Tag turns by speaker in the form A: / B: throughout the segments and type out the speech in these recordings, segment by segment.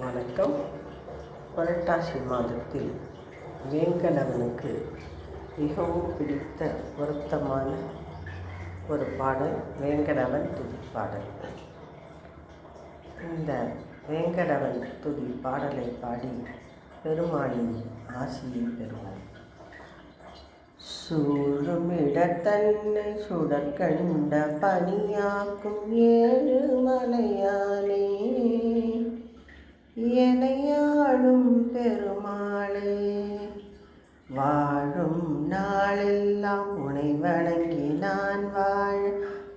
A: வணக்கம். புரட்டாசி மாதத்தில் வேங்கடவனுக்கு மிகவும் பிடித்த பொருத்தமான ஒரு பாடல் வேங்கடவன் துதி பாடல். இந்த வேங்கடவன் துதி பாடலை பாடி பெருமாளின் ஆசியை பெறுவோம். சூழுமிடத்தன்னை சுடற்கண்ட பணியாக்கும் ஏழு மலையானே எனையாளும் பெருமாளே. வாழும் நாளெல்லாம் உனை வணங்கி நான் வாழ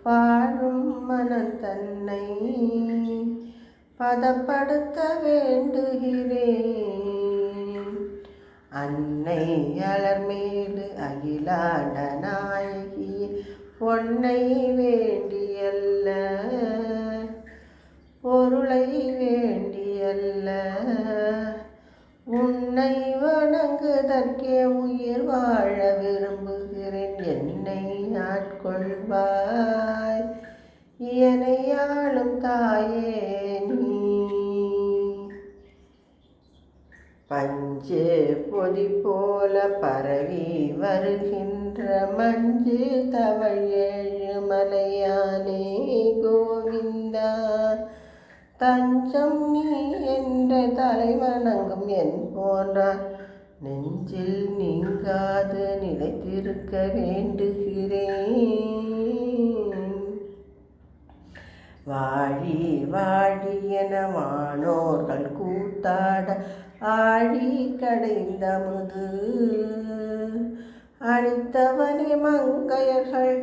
A: வாழும் மனம் தன்னை பதப்படுத்த வேண்டுகிறேன். அன்னை அலர்மேலு அகிலாண்ட நாயகி பொன்னை வேண்டியல்ல பொருளை வேண்டி செல்ல உன்னை வணங்குதற்கே உயிர் வாழ விரும்புகிறேன். என்னை ஆட்கொள்வாய். எனையாளும் தாயே நீ. பஞ்சு பொதி போல பரவி வருகின்ற மஞ்சு தவழ் ஏழு மலையானே கோவிந்தா. தஞ்சம் நீ என்ற தலைவணங்கும் என் போன்றார். நெஞ்சில் நீங்காது நிலைத்திருக்க வேண்டுகிறேன். வாழி வாழி என வானோர்கள் கூத்தாட ஆழி கடைந்தமுது அணித்தவனே மங்கையர்கள்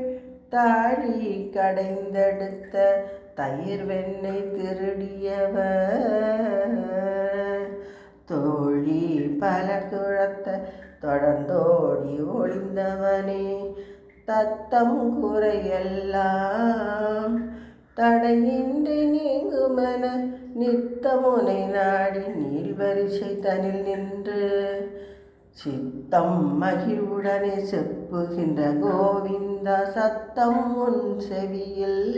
A: தாழி கடைந்தெடுத்த தயிர் வெண்ணை திருடியவர். தோழி பல துழத்த தொடர்ந்தோடி ஒளிந்தவனே. தத்தம் குறையெல்லாம் தடையின்றி நீங்குமென நித்தமுனை நாடி நீள்வரிசை தனில் நின்று சித்தம் மகிழ்வுடனே செப்புகின்ற கோவிந்த சத்தம் உன் செவியில்.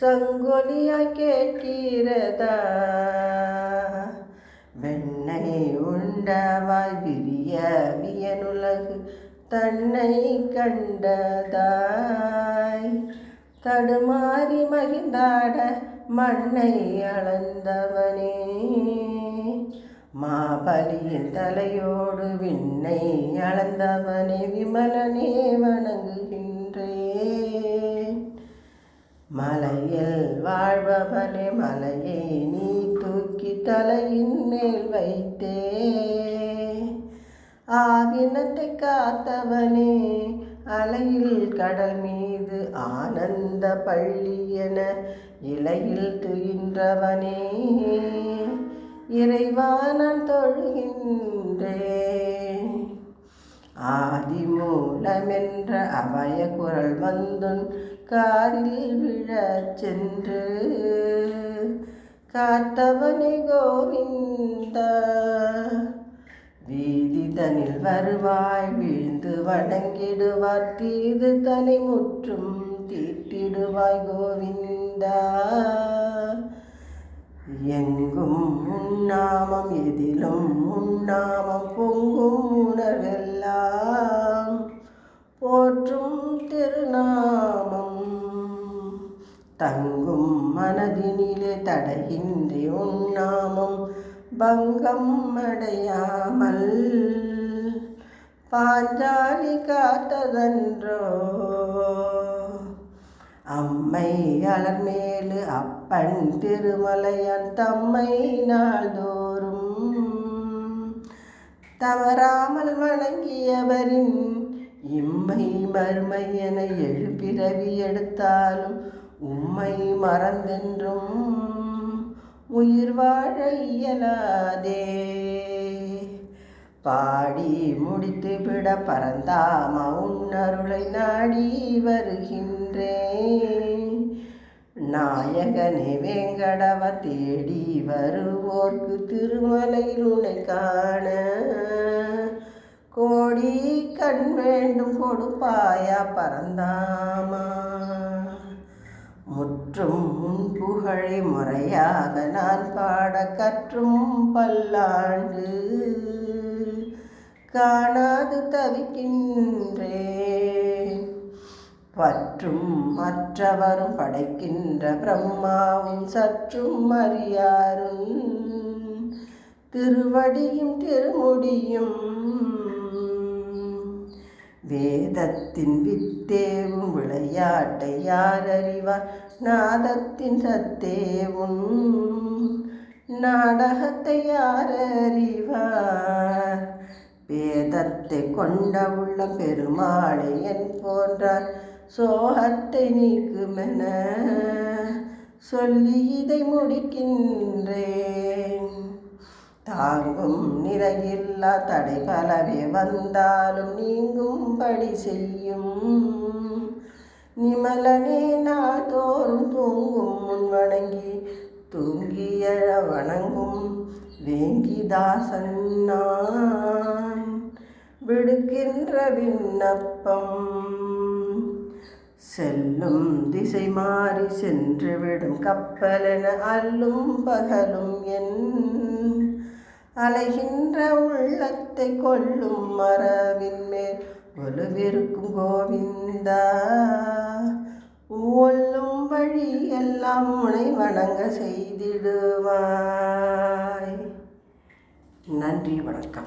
A: சங்கொலியா கேட்கிறதா? வெண்ணை உண்டவாய் விரிய வியனுலகு தன்னை கண்டதாய். தடுமாறி மகிழ்ந்தாட மண்ணை அளந்தவனே. மாபலியின் தலையோடு விண்ணை அளந்தவனே விமலனே வணங்குகின்றேன். மலையில் வாழ்பவனே மலையை நீ தூக்கி தலையின் மேல் வைத்தே. ஆவினத்தை காத்தவனே அலையில் கடல் மீது ஆனந்த பள்ளி என இலையில் துயின்றவனே. இறைவா நான் தொழுகின்றேன். ஆதி மூலமென்ற அபய குரல் வந்துன் காரில் விழச் சென்று காத்தவனை கோவிந்த. வீதி தனில் வருவாய் விழுந்து வணங்கிடுவார் தீது தனி முற்றும் தீட்டிடுவாய் கோவிந்தா. எங்கும் உன்னாமம் எதிலும் உன்னாமம் பொங்கும் உணர்வெல்லாம். போற்றும் திருநாமம். தங்கும் மனதினிலே தடையின்றி உன்னாமம் பங்கம் அடையாமல். பாஞ்சாலி காத்ததன்றோ அம்மை அலர்மேலு அப்பன் திருமலையன் தம்மை நாள்தோறும். தவறாமல் வணங்கியவரின் இம்மை மறுமை என எழுப்பிறவி எடுத்தாலும் உம்மை மறந்தென்றும் உயிர் வாழ இயலாதே. பாடி முடித்து விட பரந்தாம உன்னருளை நாடி வருகின்றேன். நாயகனே வேங்கடவ தேடி வருவோர்க்கு திருமலையில் உன்னை காண. கோடி கண் வேண்டும் கொடுப்பாயா பரந்தாமா? முற்றும் புகழை முறையாக நான் பாட கற்றும் பல்லாண்டு. காணாது தவிக்கின்றேன். பற்றும் மற்றவரும் படைக்கின்ற பிரம்மாவும் சற்றும் அறியாரும். திருவடியும் திருமுடியும் வேதத்தின் வித்தேவும் விளையாட்டை யார் அறிவார் நாதத்தின் சத்தேவும் நாடகத்தை யார் அறிவார் வேதத்தை கொண்ட உள்ளம் பெருமாளை என் போன்றார். சோகத்தை நீக்குமென சொல்லி இதை முடிக்கின்றேன். தாங்கும் நிலையில்லா தடை பலவே வந்தாலும் நீங்கும்படி செய்யும். நிமலனே நாள்தோறும் தூங்கும் முன் வணங்கி தூங்கியழ வணங்கும் வேங்கிதாசன் நான் விடுக்கின்ற விண்ணப்பம். செல்லும் திசை மாறி சென்று விடும் கப்பலென அல்லும் பகலும் என். அலைகின்ற உள்ளத்தை கொள்ளும் மரவின் மேல் ஒலுவிருக்கும் கோவிந்தா. ஒல்லும் வழி எல்லாம் முனை வணங்க செய்திடுவாய். நன்றி வணக்கம்.